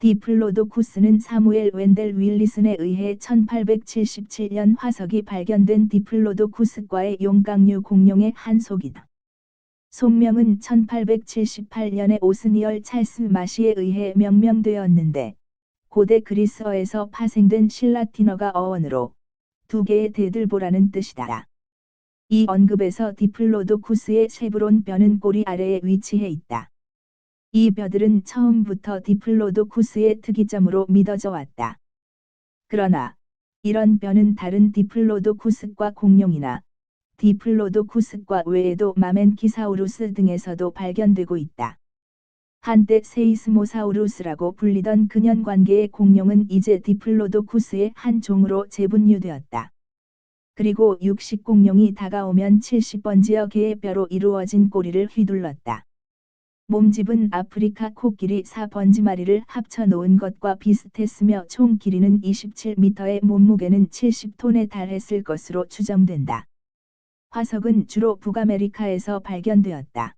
디플로도쿠스는 사무엘 웬델 윌리슨에 의해 1877년 화석이 발견된 디플로도쿠스과의 용강류 공룡의 한 속이다. 속명은 1878년에 오스니얼 찰스 마시에 의해 명명되었는데 고대 그리스어에서 파생된 실라틴어가 어원으로 두 개의 대들보라는 뜻이다. 이 언급에서 디플로도쿠스의 세브론 뼈는 꼬리 아래에 위치해 있다. 이 뼈들은 처음부터 디플로도쿠스의 특이점으로 믿어져 왔다. 그러나 이런 뼈는 다른 디플로도쿠스과 공룡이나 디플로도쿠스과 외에도 마멘키사우루스 등에서도 발견되고 있다. 한때 세이스모사우루스라고 불리던 근연관계의 공룡은 이제 디플로도쿠스의 한 종으로 재분류되었다. 그리고 육식공룡이 다가오면 70번지여 개의 뼈로 이루어진 꼬리를 휘둘렀다. 몸집은 아프리카 코끼리 4번지마리를 합쳐 놓은 것과 비슷했으며 총 길이는 27m에 몸무게는 70톤에 달했을 것으로 추정된다. 화석은 주로 북아메리카에서 발견되었다.